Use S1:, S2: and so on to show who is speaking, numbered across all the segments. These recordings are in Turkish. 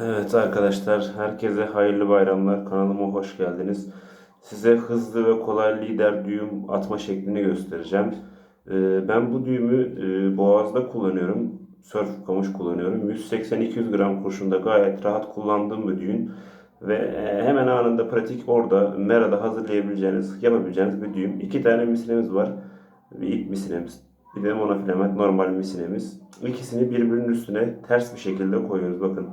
S1: Evet arkadaşlar, herkese hayırlı bayramlar. Kanalıma hoş geldiniz. Size hızlı ve kolay lider düğüm atma şeklini göstereceğim. Ee, Ben bu düğümü e, boğazda kullanıyorum. Surf kamış kullanıyorum. 180-200 gram kurşunda gayet rahat kullandığım bir düğüm. Ve e, hemen anında pratik orada Mera'da hazırlayabileceğiniz, yapabileceğiniz bir düğüm. İki tane misinemiz var. Bir ip misinemiz. Bir de monofilament normal misinemiz. İkisini birbirinin üstüne ters bir şekilde koyuyoruz. Bakın.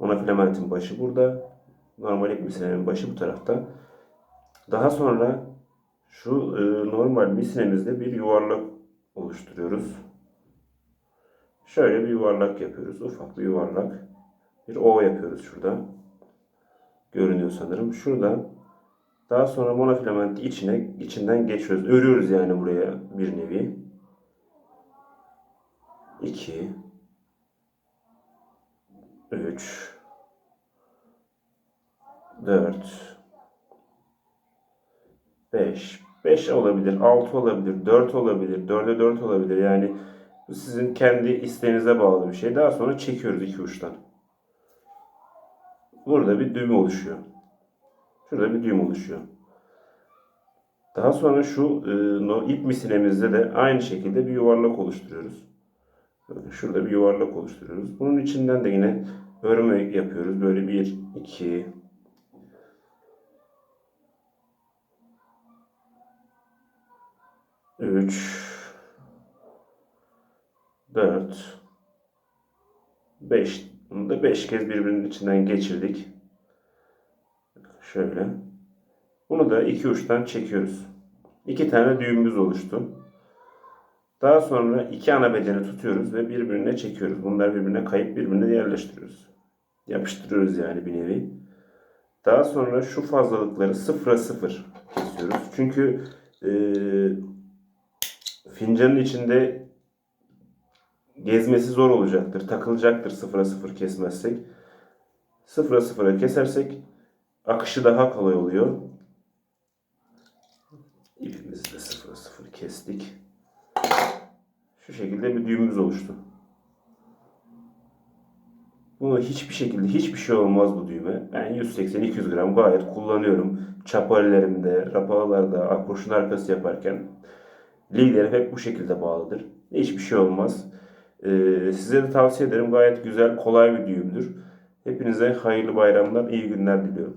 S1: Monofilamentin başı burada. Normal ip misinenin başı bu tarafta. Daha sonra şu e, normal misinemizde bir yuvarlak oluşturuyoruz. Şöyle bir yuvarlak yapıyoruz. Ufak bir yuvarlak. Bir O yapıyoruz şurada. Görünüyor sanırım. Şurada daha sonra monofilamenti içine içinden geçiyoruz. Örüyoruz yani buraya bir nevi. 2 3 4 5 5 olabilir, 6 olabilir, 4 olabilir, 4'e 4 olabilir. Yani bu sizin kendi isteğinize bağlı bir şey. Daha sonra çekiyoruz iki uçtan. Burada bir düğüm oluşuyor. Şurada bir düğüm oluşuyor. Daha sonra şu e, ip misinemizde de aynı şekilde bir yuvarlak oluşturuyoruz. Şurada bir yuvarlak oluşturuyoruz. Bunun içinden de yine örme yapıyoruz. Böyle bir, iki, üç, dört, beş. Bunu da beş kez birbirinin içinden geçirdik. Şöyle. Bunu da iki uçtan çekiyoruz. İki tane düğümümüz oluştu. Daha sonra iki ana bedeni tutuyoruz ve birbirine çekiyoruz. Bunlar birbirine kayıp birbirine yerleştiriyoruz. Yapıştırıyoruz yani bir nevi. Daha sonra şu fazlalıkları sıfıra sıfır kesiyoruz. Çünkü e, fincanın içinde gezmesi zor olacaktır. Takılacaktır sıfıra sıfır kesmezsek. Sıfıra sıfıra kesersek akışı daha kolay oluyor. İpimizi de sıfıra sıfır kestik. Şu şekilde bir düğümümüz oluştu. Bunu hiçbir şekilde hiçbir şey olmaz bu düğme. Ben 180-200 gram gayet kullanıyorum. Çaparilerimde, rapalarda, kurşun arkası yaparken liderim hep bu şekilde bağlıdır. Hiçbir şey olmaz. Ee, size de tavsiye ederim. Gayet güzel, kolay bir düğümdür. Hepinize hayırlı bayramlar, iyi günler diliyorum.